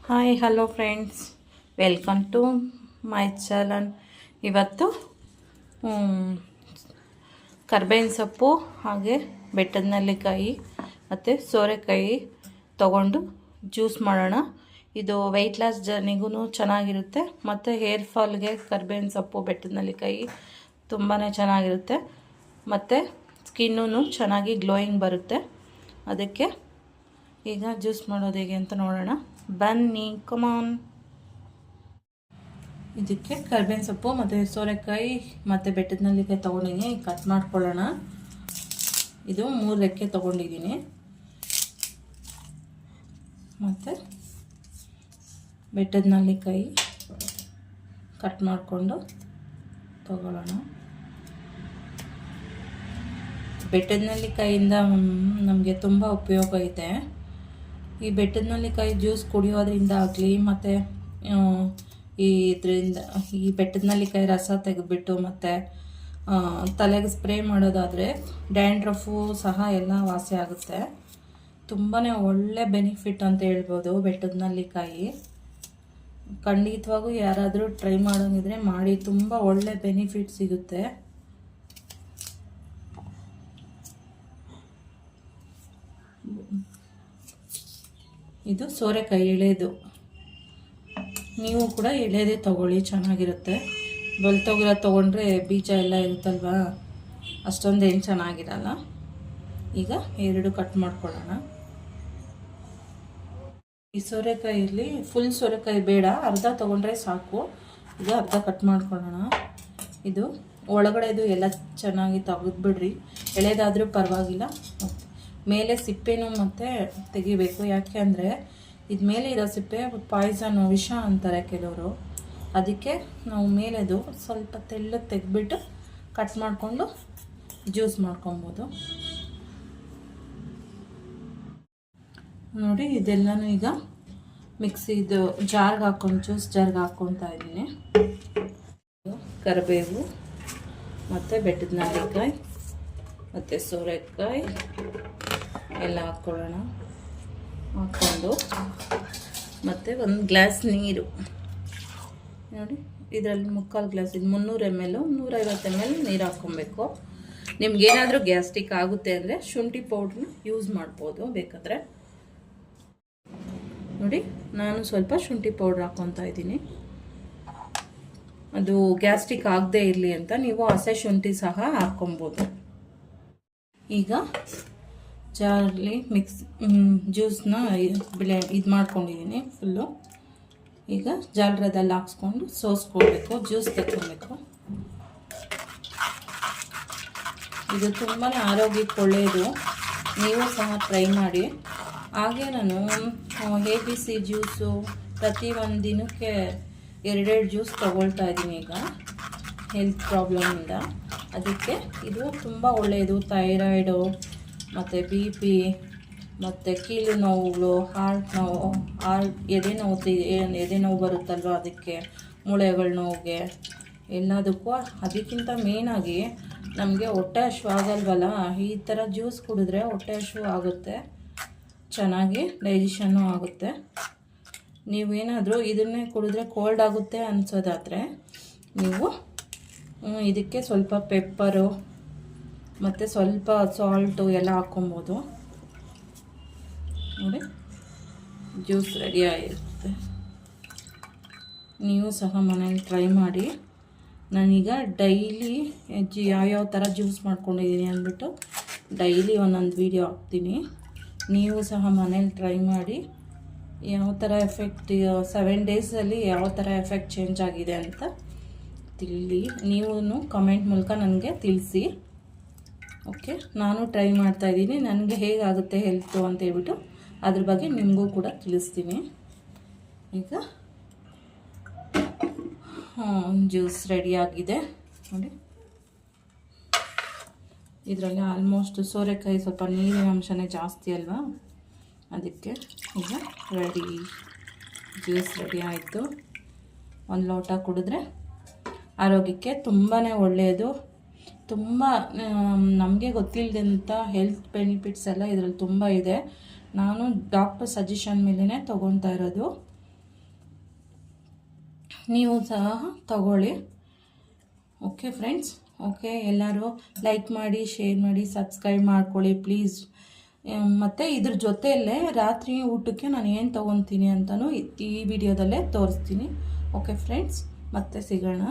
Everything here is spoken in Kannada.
Hi hello friends welcome to my channel ಇವತ್ತು ಕರ್ಬೇವಿನ ಸೊಪ್ಪು ಹಾಗೆ ಬೆಟ್ಟದ ನೆಲ್ಲಿಕಾಯಿ ಮತ್ತು ಸೋರೆಕಾಯಿ ತಗೊಂಡು ಜ್ಯೂಸ್ ಮಾಡೋಣ ಇದು ವೆಯ್ಟ್ ಲಾಸ್ ಜರ್ನಿಗೂ ಚೆನ್ನಾಗಿರುತ್ತೆ ಮತ್ತು ಹೇರ್ ಫಾಲ್ಗೆ ಕರ್ಬೇವಿನ ಸೊಪ್ಪು ಬೆಟ್ಟದ ನೆಲ್ಲಿಕಾಯಿ ತುಂಬಾ ಚೆನ್ನಾಗಿರುತ್ತೆ ಮತ್ತು ಸ್ಕಿನ್ನೂ ಚೆನ್ನಾಗಿ ಗ್ಲೋಯಿಂಗ್ ಬರುತ್ತೆ ಅದಕ್ಕೆ ಈಗ ಜ್ಯೂಸ್ ಮಾಡೋದು ಹೇಗೆ ಅಂತ ನೋಡೋಣ ಬನ್ನಿ ಕಮಾನ್ ಇದಕ್ಕೆ ಕರ್ಬೇವಿನ ಸೊಪ್ಪು ಮತ್ತು ಸೋರೆಕಾಯಿ ಮತ್ತು ಬೆಟ್ಟದ ನಲ್ಲಿಕಾಯಿ ತೊಗೊಂಡಿದ್ದೀನಿ ಕಟ್ ಮಾಡ್ಕೊಳ್ಳೋಣ. ಇದು ಮೂರು ರೆಕ್ಕೆ ತೊಗೊಂಡಿದ್ದೀನಿ ಮತ್ತು ಬೆಟ್ಟದ ನಲ್ಲಿಕಾಯಿ ಕಟ್ ಮಾಡಿಕೊಂಡು ತಗೊಳ್ಳೋಣ. ಬೆಟ್ಟದ ನಲ್ಲಿಕಾಯಿಂದ ನಮಗೆ ತುಂಬ ಉಪಯೋಗ ಇದೆ ಈ ಬೆಟ್ಟದ ನಲ್ಲಿಕಾಯಿ ಜ್ಯೂಸ್ ಕುಡಿಯೋದ್ರಿಂದ ಆಗಲಿ ಮತ್ತು ಈ ಇದರಿಂದ, ಈ ಬೆಟ್ಟದ ನಲ್ಲಿಕಾಯಿ ರಸ ತೆಗೆದುಬಿಟ್ಟು ಮತ್ತು ತಲೆಗೆ ಸ್ಪ್ರೇ ಮಾಡೋದಾದರೆ ಡ್ಯಾಂಡ್ರಫು ಸಹ ಎಲ್ಲ ವಾಸಿ ಆಗುತ್ತೆ. ತುಂಬಾ ಒಳ್ಳೆ ಬೆನಿಫಿಟ್ ಅಂತ ಹೇಳ್ಬೋದು ಬೆಟ್ಟದ ನಲ್ಲಿಕಾಯಿ. ಖಂಡಿತವಾಗೂ ಯಾರಾದರೂ ಟ್ರೈ ಮಾಡೋಂಗಿದ್ರೆ ಮಾಡಿ, ತುಂಬ ಒಳ್ಳೆ ಬೆನಿಫಿಟ್ ಸಿಗುತ್ತೆ. ಇದು ಸೋರೆಕಾಯಿ ಎಳೆದು. ನೀವು ಕೂಡ ಎಳೆದೇ ತಗೊಳ್ಳಿ, ಚೆನ್ನಾಗಿರುತ್ತೆ. ಬಲ್ತೋಗಿರೋ ತೊಗೊಂಡ್ರೆ ಬೀಜ ಎಲ್ಲ ಇರುತ್ತಲ್ವಾ? ಅಷ್ಟೊಂದು ಏನು ಚೆನ್ನಾಗಿರಲ್ಲ. ಈಗ ಎರಡು ಕಟ್ ಮಾಡ್ಕೊಳ್ಳೋಣ. ಈ ಸೋರೆಕಾಯಲ್ಲಿ ಫುಲ್ ಸೋರೆಕಾಯಿ ಬೇಡ, ಅರ್ಧ ತೊಗೊಂಡ್ರೆ ಸಾಕು. ಈಗ ಅರ್ಧ ಕಟ್ ಮಾಡ್ಕೊಳ್ಳೋಣ. ಇದು ಒಳಗಡೆದು ಎಲ್ಲ ಚೆನ್ನಾಗಿ ತೆಗೆದ್ಬಿಡ್ರಿ. ಎಳೆದಾದರೂ ಪರವಾಗಿಲ್ಲ. ಮೇಲೆ ಸಿಪ್ಪೆನೂ ಮತ್ತು ತೆಗಿಬೇಕು. ಯಾಕೆ ಅಂದರೆ ಇದು ಮೇಲೆ ಇರೋ ಸಿಪ್ಪೆ ಪಾಯ್ಸನ್ ವಿಷ ಅಂತಾರೆ ಕೆಲವರು. ಅದಕ್ಕೆ ನಾವು ಮೇಲೆದು ಸ್ವಲ್ಪ ತೆಳ್ಳಗೆ ತೆಗೆದ್ಬಿಟ್ಟು ಕಟ್ ಮಾಡಿಕೊಂಡು ಜ್ಯೂಸ್ ಮಾಡ್ಕೊಬೋದು. ನೋಡಿ, ಇದೆಲ್ಲನೂ ಈಗ ಮಿಕ್ಸಿದು ಜಾರ್ಗೆ ಹಾಕೊಂಡು ಜ್ಯೂಸ್ ಜಾರ್ಗೆ ಹಾಕ್ಕೊತಾ ಇದ್ದೀನಿ. ಕರಿಬೇವು ಮತ್ತು ಬೆಟ್ಟದ ನಾರಿಕಾಯಿ ಮತ್ತು ಸೋರೆಕಾಯಿ. ಎಲ್ಲ ಹಾಕ್ಕೊಳ್ಳೋಣ. ಹಾಕ್ಕೊಂಡು ಮತ್ತು ಒಂದು ಗ್ಲಾಸ್ ನೀರು. ನೋಡಿ, ಇದರಲ್ಲಿ ಮುಕ್ಕಾಲು ಗ್ಲಾಸ್, ಇದು ಮುನ್ನೂರು ಎಂ ಎಲ್ ನೂರೈವತ್ತು ಎಂ ಎಲ್ ನೀರು ಹಾಕ್ಕೊಬೇಕು. ನಿಮ್ಗೇನಾದರೂ ಗ್ಯಾಸ್ಟಿಕ್ ಆಗುತ್ತೆ ಅಂದರೆ ಶುಂಠಿ ಪೌಡ್ರನ್ನ ಯೂಸ್ ಮಾಡ್ಬೋದು ಬೇಕಾದರೆ. ನೋಡಿ, ನಾನು ಸ್ವಲ್ಪ ಶುಂಠಿ ಪೌಡ್ರ್ ಹಾಕ್ಕೊತಾ ಇದ್ದೀನಿ. ಅದು ಗ್ಯಾಸ್ಟಿಕ್ ಆಗದೇ ಇರಲಿ ಅಂತ ನೀವು ಹಸೆ ಶುಂಠಿ ಸಹ ಹಾಕ್ಕೊಬೋದು. ಈಗ ಜಾರಲ್ಲಿ ಮಿಕ್ಸ್ ಜ್ಯೂಸನ್ನ ಬಿಳೆ, ಇದು ಮಾಡ್ಕೊಂಡಿದ್ದೀನಿ ಫುಲ್ಲು. ಈಗ ಜಾಲರದಲ್ಲಿ ಹಾಕ್ಸ್ಕೊಂಡು ಸೋಸ್ಕೊಳ್ಬೇಕು ಜ್ಯೂಸ್ ತೆಕ್ಕೊಬೇಕು. ಇದು ತುಂಬಾ ಆರೋಗ್ಯಕ್ಕೆ ಒಳ್ಳೆಯದು ನೀವು ಸಹ ಟ್ರೈ ಮಾಡಿ. ಹಾಗೆ ನಾನು ಎ ಬಿ ಸಿ ಜ್ಯೂಸು ಪ್ರತಿ ಒಂದು ದಿನಕ್ಕೆ ಎರಡೆರಡು ಜ್ಯೂಸ್ ತಗೊಳ್ತಾ ಇದ್ದೀನಿ ಈಗ, ಹೆಲ್ತ್ ಪ್ರಾಬ್ಲಮಿಂದ ಅದಕ್ಕೆ ಇದು ತುಂಬ ಒಳ್ಳೆಯದು ಥೈರಾಯ್ಡು ಮತ್ತು ಬಿ ಪಿ ಮತ್ತು ಕೀಲು ನೋವುಗಳು ಹಾರ್ಟ್ ನೋವು ಹಾರ್ಟ್ ಎದೆ ನೋವು ಎದೆ ನೋವು ಬರುತ್ತಲ್ವ ಅದಕ್ಕೆ? ಮೂಳೆಗಳ ನೋವಿಗೆ. ಎಲ್ಲದಕ್ಕೂ ಅದಕ್ಕಿಂತ ಮೇಯ್ನಾಗಿ ನಮಗೆ ಹೊಟ್ಟೆ ಹಶು ಆಗಲ್ವಲ್ಲ, ಈ ಥರ ಜ್ಯೂಸ್ ಕುಡಿದ್ರೆ ಹೊಟ್ಟೆ ಹಶು ಆಗುತ್ತೆ, ಚೆನ್ನಾಗಿ ಡೈಜೆಷನ್ನು ಆಗುತ್ತೆ. ನೀವೇನಾದರೂ ಇದನ್ನೇ ಕುಡಿದ್ರೆ ಕೋಲ್ಡ್ ಆಗುತ್ತೆ ಅನಿಸೋದಾದರೆ, ನೀವು ಇದಕ್ಕೆ ಸ್ವಲ್ಪ ಪೆಪ್ಪರು ಮತ್ತು ಸ್ವಲ್ಪ ಸಾಲ್ಟು ಎಲ್ಲ ಹಾಕ್ಕೊಬೋದು. ನೋಡಿ ಜ್ಯೂಸ್ ರೆಡಿ ಆಗಿರುತ್ತೆ. ನೀವು ಸಹ ಮನೇಲಿ ಟ್ರೈ ಮಾಡಿ. ನಾನೀಗ ಡೈಲಿ ಜಿ ಯಾವ್ಯಾವ ಥರ ಜ್ಯೂಸ್ ಮಾಡ್ಕೊಂಡಿದ್ದೀನಿ ಅಂದ್ಬಿಟ್ಟು ಡೈಲಿ ಒಂದೊಂದು ವೀಡಿಯೋ ಹಾಕ್ತೀನಿ. ನೀವು ಸಹ ಮನೇಲಿ ಟ್ರೈ ಮಾಡಿ ಯಾವ ಥರ ಎಫೆಕ್ಟ್ ಸೆವೆನ್ ಡೇಸಲ್ಲಿ ಯಾವ ಥರ ಎಫೆಕ್ಟ್ ಚೇಂಜ್ ಆಗಿದೆ ಅಂತ ತಿಳಿ ನೀವು ಕಮೆಂಟ್ ಮೂಲಕ ನನಗೆ ತಿಳಿಸಿ. ಓಕೆ, ನಾನು ಟ್ರೈ ಮಾಡ್ತಾ ಇದ್ದೀನಿ. ನನಗೆ ಹೇಗಾಗುತ್ತೆ ಹೆಲ್ತು ಅಂತ ಹೇಳ್ಬಿಟ್ಟು ಅದ್ರ ಬಗ್ಗೆ ನಿಮಗೂ ಕೂಡ ತಿಳಿಸ್ತೀನಿ. ಈಗ ಜ್ಯೂಸ್ ರೆಡಿಯಾಗಿದೆ ನೋಡಿ. ಇದರಲ್ಲಿ ಆಲ್ಮೋಸ್ಟ್ ಸೋರೆಕಾಯಿ ಸ್ವಲ್ಪ ನೀರಿನ ಅಂಶನೇ ಜಾಸ್ತಿ ಅಲ್ವಾ? ಅದಕ್ಕೆ ಈಗ ರೆಡಿ, ಜ್ಯೂಸ್ ರೆಡಿ ಆಯಿತು. ಒಂದು ಲೋಟ ಕುಡಿದ್ರೆ ಆರೋಗ್ಯಕ್ಕೆ ತುಂಬಾ ಒಳ್ಳೆಯದು. ತುಂಬ ನಮಗೆ ಗೊತ್ತಿಲ್ಲದಂಥ ಹೆಲ್ತ್ ಬೆನಿಫಿಟ್ಸ್ ಎಲ್ಲ ಇದರಲ್ಲಿ ತುಂಬ ಇದೆ. ನಾನು ಡಾಕ್ಟರ್ ಸಜೆಷನ್ ಮೇಲೇ ತೊಗೊತಾ ಇರೋದು. ನೀವು ಸಹ ತಗೊಳ್ಳಿ. ಓಕೆ ಫ್ರೆಂಡ್ಸ್ ಓಕೆ ಎಲ್ಲರೂ ಲೈಕ್ ಮಾಡಿ ಶೇರ್ ಮಾಡಿ ಸಬ್ಸ್ಕ್ರೈಬ್ ಮಾಡ್ಕೊಳ್ಳಿ ಪ್ಲೀಸ್ ಮತ್ತು ಇದ್ರ ಜೊತೆಯಲ್ಲೇ ರಾತ್ರಿ ಊಟಕ್ಕೆ ನಾನು ಏನು ತೊಗೊತೀನಿ ಅಂತಲೂ ಈ ವಿಡಿಯೋದಲ್ಲೇ ತೋರಿಸ್ತೀನಿ. ಓಕೆ ಫ್ರೆಂಡ್ಸ್ ಮತ್ತೆ ಸಿಗೋಣ.